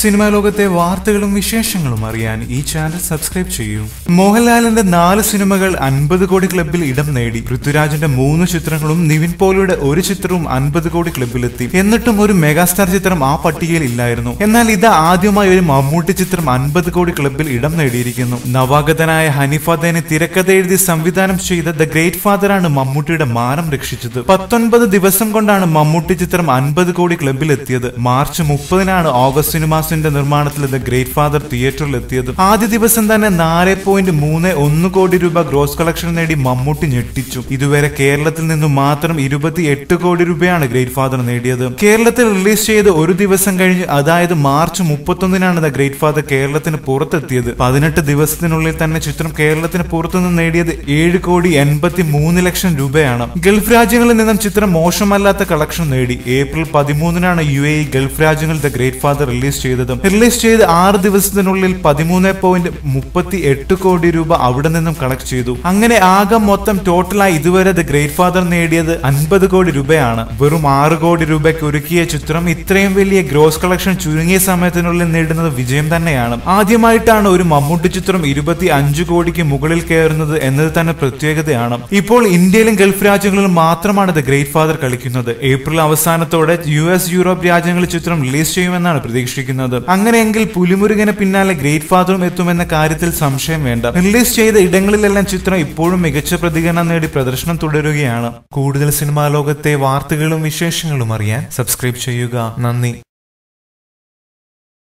Cinema ലോകത്തെ വാർത്തകളും വിശേഷങ്ങളും അറിയാൻ ഈ ചാനൽ സബ്സ്ക്രൈബ് ചെയ്യൂ. മോഹൻലാലിന്റെ നാല് സിനിമകൾ അൻപത് കോടി ക്ലബിൽ ഇടം നേടി. പൃഥ്വിരാജിന്റെ മൂന്ന് ചിത്രങ്ങളും നിവിൻ പോളിയുടെ ഒരു ചിത്രവും അൻപത് കോടി ക്ലബിലെത്തി എന്നിട്ടും ഒരു മെഗാസ്റ്റാർ ചിത്രം ആ പട്ടികയിൽ ഇല്ലായിരുന്നു. എന്നാൽ ഇത് ആദ്യമായി ഒരു മമ്മൂട്ടി ചിത്രം അൻപത് കോടി ക്ലബിൽ ഇടം നേടിയിരിക്കുന്നു. നവാഗതനായ ഹനിഫാദേനെ തിരക്കഥ എഴുതി സംവിധാനം ചെയ്ത ദ ഗ്രേറ്റ് ഫാദർ ആണ് മമ്മൂട്ടിയുടെ മാനം രക്ഷിച്ചത്. പത്തൊൻപത് ദിവസം കൊണ്ടാണ് മമ്മൂട്ടി ചിത്രം അൻപത് കോടി ക്ലബിൽ എത്തിയത് മാർച്ച് മുപ്പതിനാണ് ഓഗസ്റ്റ് സിനിമാസിന്റെ നിർമ്മാണത്തിൽ ദ ഗ്രേറ്റ് ഫാദർ തിയേറ്ററിൽ എത്തിയത് ആദ്യ ദിവസം തന്നെ നാല് പോയിന്റ് മൂന്ന് ഒന്ന് കോടി രൂപ ഗ്രോസ് കളക്ഷൻ നേടി മമ്മൂട്ടി ഞെട്ടിച്ചു. ഇതുവരെ കേരളത്തിൽ നിന്നും മാത്രം ഇരുപത്തി എട്ട് കോടി രൂപയാണ് ഗ്രേറ്റ് ഫാദർ നേടിയത്. കേരളത്തിൽ റിലീസ് ചെയ്ത് ഒരു ദിവസം കഴിഞ്ഞ് അതായത് മാർച്ച് മുപ്പത്തൊന്നിനാണ് ദ ഗ്രേറ്റ് ഫാദർ കേരളത്തിന് പുറത്തെത്തിയത്. പതിനെട്ട് ദിവസത്തിനുള്ളിൽ തന്നെ ചിത്രം കേരളത്തിന് പുറത്തുനിന്ന് നേടിയത് ഏഴ് കോടി എൺപത്തി മൂന്ന് ലക്ഷം രൂപയാണ്. ഗൾഫ് രാജ്യങ്ങളിൽ നിന്നും ചിത്രം മോശമല്ലാത്ത കളക്ഷൻ നേടി. ഏപ്രിൽ പതിമൂന്നിനാണ് യു എ ഗൾഫ് രാജ്യങ്ങളിൽ ദ ഗ്രേറ്റ് ഫാദർ റിലീസ് ചെയ്തത്. റിലീസ് ചെയ്ത് ആറ് ദിവസത്തിനുള്ളിൽ പതിമൂന്ന് പോയിന്റ് മുപ്പത്തി എട്ട് കോടി രൂപ അവിടെ നിന്നും കളക്ട് ചെയ്തു. അങ്ങനെ ആകെ മൊത്തം ടോട്ടലായി ഇതുവരെ ദ ഗ്രേറ്റ് ഫാദർ നേടിയത് അൻപത് കോടി രൂപയാണ്. വെറും ആറ് കോടി രൂപയ്ക്ക് ഒരുക്കിയ ചിത്രം ഇത്രയും വലിയ ഗ്രോസ് കളക്ഷൻ ചുരുങ്ങിയ സമയത്തിനുള്ളിൽ നേടുന്നത് വിജയം തന്നെയാണ്. ആദ്യമായിട്ടാണ് ഒരു മമ്മൂട്ടി ചിത്രം ഇരുപത്തി അഞ്ച് കോടിക്ക് മുകളിൽ കയറുന്നത് എന്നത് തന്നെ പ്രത്യേകതയാണ്. ഇപ്പോൾ ഇന്ത്യയിലും ഗൾഫ് രാജ്യങ്ങളിലും മാത്രമാണ് ദ ഗ്രേറ്റ് ഫാദർ കളിക്കുന്നത്. ഏപ്രിൽ അവസാനത്തോടെ യു എസ് യൂറോപ്പ് രാജ്യങ്ങളിൽ ചിത്രം റിലീസ് ചെയ്യുമെന്നാണ് പ്രതീക്ഷിക്കുന്നത്. അങ്ങനെയെങ്കിൽ പുലിമുരുകന് പിന്നാലെ ഗ്രേറ്റ് ഫാദറും എത്തുമെന്ന കാര്യത്തിൽ സംശയം വേണ്ട. റിലീസ് ചെയ്ത ഇടങ്ങളിലെല്ലാം ചിത്രം ഇപ്പോഴും മികച്ച പ്രതികരണം നേടി പ്രദർശനം തുടരുകയാണ്. കൂടുതൽ സിനിമാ ലോകത്തെ വാർത്തകളും വിശേഷങ്ങളും അറിയാൻ സബ്സ്ക്രൈബ് ചെയ്യുക. നന്ദി.